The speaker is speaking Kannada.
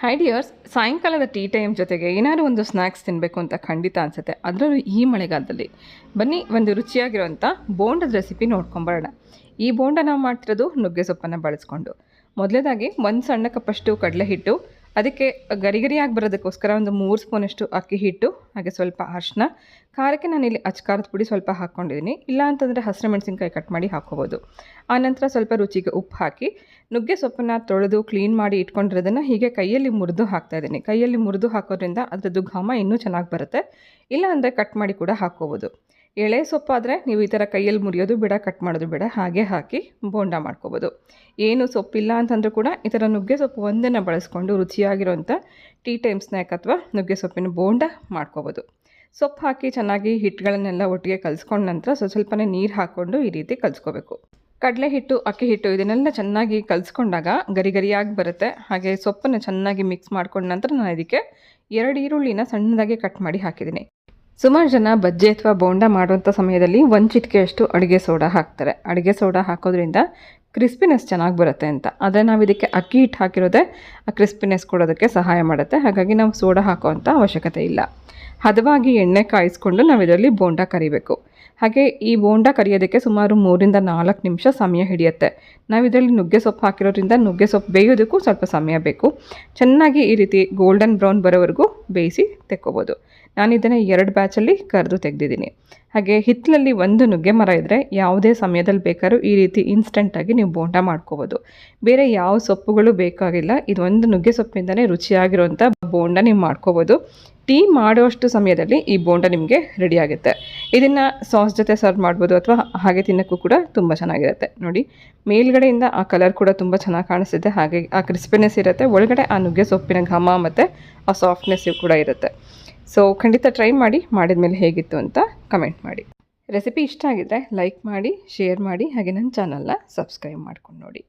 ಹೈ ಡಿಯರ್ಸ್ ಸಾಯಂಕಾಲದ ಟೀ ಟೈಮ್ ಜೊತೆಗೆ ಏನಾದರೂ ಒಂದು ಸ್ನ್ಯಾಕ್ಸ್ ತಿನ್ನಬೇಕು ಅಂತ ಖಂಡಿತ ಅನಿಸುತ್ತೆ. ಅದರಲ್ಲೂ ಈ ಮಳೆಗಾಲದಲ್ಲಿ. ಬನ್ನಿ, ಒಂದು ರುಚಿಯಾಗಿರೋಂಥ ಬೋಂಡದ ರೆಸಿಪಿ ನೋಡ್ಕೊಂಬರೋಣ. ಈ ಬೋಂಡ ನಾವು ಮಾಡ್ತಿರೋದು ನುಗ್ಗೆ ಸೊಪ್ಪನ್ನು ಬಳಸ್ಕೊಂಡು. ಮೊದಲೇದಾಗಿ ಒಂದು ಸಣ್ಣ ಕಪ್ಪಷ್ಟು ಕಡಲೆ ಹಿಟ್ಟು ಅದಕ್ಕೆ ಗರಿ ಗರಿಯಾಗಿ ಬರೋದಕ್ಕೋಸ್ಕರ ಒಂದು ಮೂರು ಸ್ಪೂನಷ್ಟು ಅಕ್ಕಿ ಹಿಟ್ಟು, ಹಾಗೆ ಸ್ವಲ್ಪ ಅರಿಶಿನ, ಖಾರಕ್ಕೆ ನಾನಿಲ್ಲಿ ಅಚ್ಕಾರದ ಪುಡಿ ಸ್ವಲ್ಪ ಹಾಕ್ಕೊಂಡಿದ್ದೀನಿ. ಇಲ್ಲ ಅಂತಂದರೆ ಹಸಿರು ಮೆಣಸಿನ್ಕಾಯಿ ಕಟ್ ಮಾಡಿ ಹಾಕ್ಕೋಬೋದು. ಆನಂತರ ಸ್ವಲ್ಪ ರುಚಿಗೆ ಉಪ್ಪು ಹಾಕಿ, ನುಗ್ಗೆ ಸೊಪ್ಪನ್ನು ತೊಳೆದು ಕ್ಲೀನ್ ಮಾಡಿ ಇಟ್ಕೊಂಡಿರೋದನ್ನು ಹೀಗೆ ಕೈಯಲ್ಲಿ ಮುರಿದು ಹಾಕ್ತಾ ಇದ್ದೀನಿ. ಕೈಯಲ್ಲಿ ಮುರಿದು ಹಾಕೋದ್ರಿಂದ ಅದರದ್ದು ಘಮ ಇನ್ನೂ ಚೆನ್ನಾಗಿ ಬರುತ್ತೆ. ಇಲ್ಲ ಅಂದರೆ ಕಟ್ ಮಾಡಿ ಕೂಡ ಹಾಕ್ಕೋಬೋದು. ಎಳೆ ಸೊಪ್ಪಾದರೆ ನೀವು ಈ ಥರ ಕೈಯಲ್ಲಿ ಮುರಿಯೋದು ಬೇಡ ಕಟ್ ಮಾಡೋದು ಬೇಡ, ಹಾಗೆ ಹಾಕಿ ಬೋಂಡ ಮಾಡ್ಕೋಬೋದು. ಏನು ಸೊಪ್ಪಿಲ್ಲ ಅಂತಂದ್ರೂ ಕೂಡ ಈ ಥರ ನುಗ್ಗೆ ಸೊಪ್ಪು ಒಂದನ್ನು ಬಳಸ್ಕೊಂಡು ರುಚಿಯಾಗಿರುವಂಥ ಟೀ ಟೈಮ್ ಸ್ನ್ಯಾಕ್ ಅಥವಾ ನುಗ್ಗೆ ಸೊಪ್ಪಿನ ಬೋಂಡ ಮಾಡ್ಕೋಬೋದು. ಸೊಪ್ಪು ಹಾಕಿ ಚೆನ್ನಾಗಿ ಹಿಟ್ಟುಗಳನ್ನೆಲ್ಲ ಒಟ್ಟಿಗೆ ಕಲಿಸ್ಕೊಂಡ ನಂತರ ಸ್ವಲ್ಪ ಸ್ವಲ್ಪನೇ ನೀರು ಹಾಕ್ಕೊಂಡು ಈ ರೀತಿ ಕಲಿಸ್ಕೋಬೇಕು. ಕಡಲೆ ಹಿಟ್ಟು, ಅಕ್ಕಿ ಹಿಟ್ಟು ಇದನ್ನೆಲ್ಲ ಚೆನ್ನಾಗಿ ಕಲಿಸ್ಕೊಂಡಾಗ ಗರಿ ಗರಿಯಾಗಿ ಬರುತ್ತೆ. ಹಾಗೆ ಸೊಪ್ಪನ್ನು ಚೆನ್ನಾಗಿ ಮಿಕ್ಸ್ ಮಾಡ್ಕೊಂಡ ನಂತರ ನಾನು ಇದಕ್ಕೆ ಎರಡು ಈರುಳ್ಳಿನ ಸಣ್ಣದಾಗಿ ಕಟ್ ಮಾಡಿ ಹಾಕಿದ್ದೀನಿ. ಸುಮಾರು ಜನ ಬಜ್ಜಿ ಅಥವಾ ಬೋಂಡ ಮಾಡುವಂಥ ಸಮಯದಲ್ಲಿ ಒಂದು ಚಿಟಿಕೆಯಷ್ಟು ಅಡುಗೆ ಸೋಡಾ ಹಾಕ್ತಾರೆ. ಅಡುಗೆ ಸೋಡಾ ಹಾಕೋದ್ರಿಂದ ಕ್ರಿಸ್ಪಿನೆಸ್ ಚೆನ್ನಾಗಿ ಬರುತ್ತೆ ಅಂತ. ಆದರೆ ನಾವು ಇದಕ್ಕೆ ಅಕ್ಕಿ ಹಿಟ್ಟು ಹಾಕಿರೋದೇ ಆ ಕ್ರಿಸ್ಪಿನೆಸ್ ಕೊಡೋದಕ್ಕೆ ಸಹಾಯ ಮಾಡುತ್ತೆ. ಹಾಗಾಗಿ ನಾವು ಸೋಡಾ ಹಾಕೋವಂಥ ಅವಶ್ಯಕತೆ ಇಲ್ಲ. ಹದವಾಗಿ ಎಣ್ಣೆ ಕಾಯಿಸ್ಕೊಂಡು ನಾವು ಇದರಲ್ಲಿ ಬೋಂಡ ಕರಿಬೇಕು. ಹಾಗೆ ಈ ಬೋಂಡ ಕರಿಯೋದಕ್ಕೆ ಸುಮಾರು ಮೂರಿಂದ ನಾಲ್ಕು ನಿಮಿಷ ಸಮಯ ಹಿಡಿಯುತ್ತೆ. ನಾವು ಇದರಲ್ಲಿ ನುಗ್ಗೆ ಸೊಪ್ಪು ಹಾಕಿರೋದ್ರಿಂದ ನುಗ್ಗೆ ಸೊಪ್ಪು ಬೇಯೋದಕ್ಕೂ ಸ್ವಲ್ಪ ಸಮಯ ಬೇಕು. ಚೆನ್ನಾಗಿ ಈ ರೀತಿ ಗೋಲ್ಡನ್ ಬ್ರೌನ್ ಬರೋವರೆಗೂ ಬೇಯಿಸಿ ತೆಕ್ಕೋಬೋದು. ನಾನು ಇದನ್ನು ಎರಡು ಬ್ಯಾಚಲ್ಲಿ ಕರೆದು ತೆಗೆದಿದ್ದೀನಿ. ಹಾಗೆ ಹಿತ್ತಲಲ್ಲಿ ಒಂದು ನುಗ್ಗೆ ಮರ ಇದ್ದರೆ ಯಾವುದೇ ಸಮಯದಲ್ಲಿ ಬೇಕಾದ್ರೂ ಈ ರೀತಿ ಇನ್ಸ್ಟೆಂಟಾಗಿ ನೀವು ಬೋಂಡ ಮಾಡ್ಕೋಬೋದು. ಬೇರೆ ಯಾವ ಸೊಪ್ಪುಗಳು ಬೇಕಾಗಿಲ್ಲ, ಇದು ಒಂದು ನುಗ್ಗೆ ಸೊಪ್ಪಿಂದನೇ ರುಚಿಯಾಗಿರುವಂಥ ಬೋಂಡ ನೀವು ಮಾಡ್ಕೋಬೋದು. ಟೀ ಮಾಡುವಷ್ಟು ಸಮಯದಲ್ಲಿ ಈ ಬೋಂಡ ನಿಮಗೆ ರೆಡಿ ಆಗುತ್ತೆ. ಇದನ್ನು ಸಾಸ್ ಜೊತೆ ಸರ್ವ್ ಮಾಡ್ಬೋದು ಅಥವಾ ಹಾಗೆ ತಿನ್ನೋಕ್ಕೂ ಕೂಡ ತುಂಬ ಚೆನ್ನಾಗಿರುತ್ತೆ. ನೋಡಿ, ಮೇಲ್ಗಡೆಯಿಂದ ಆ ಕಲರ್ ಕೂಡ ತುಂಬ ಚೆನ್ನಾಗಿ ಕಾಣಿಸುತ್ತೆ. ಹಾಗೆ ಆ ಕ್ರಿಸ್ಪಿನೆಸ್ ಇರುತ್ತೆ. ಒಳಗಡೆ ಆ ನುಗ್ಗೆ ಸೊಪ್ಪಿನ ಘಮ ಮತ್ತು ಆ ಸಾಫ್ಟ್ನೆಸ್ ಕೂಡ ಇರುತ್ತೆ. ಸೊ ಖಂಡಿತ ಟ್ರೈ ಮಾಡಿ, ಮಾಡಿದ ಮೇಲೆ ಹೇಗಿತ್ತು ಅಂತ ಕಮೆಂಟ್ ಮಾಡಿ. ರೆಸಿಪಿ ಇಷ್ಟ ಆಗಿದ್ರೆ ಲೈಕ್ ಮಾಡಿ ಶೇರ್ ಮಾಡಿ, ಹಾಗೆ ನನ್ನ ಚಾನಲ್ನ ಸಬ್ಸ್ಕ್ರೈಬ್ ಮಾಡ್ಕೊಂಡು ನೋಡಿ.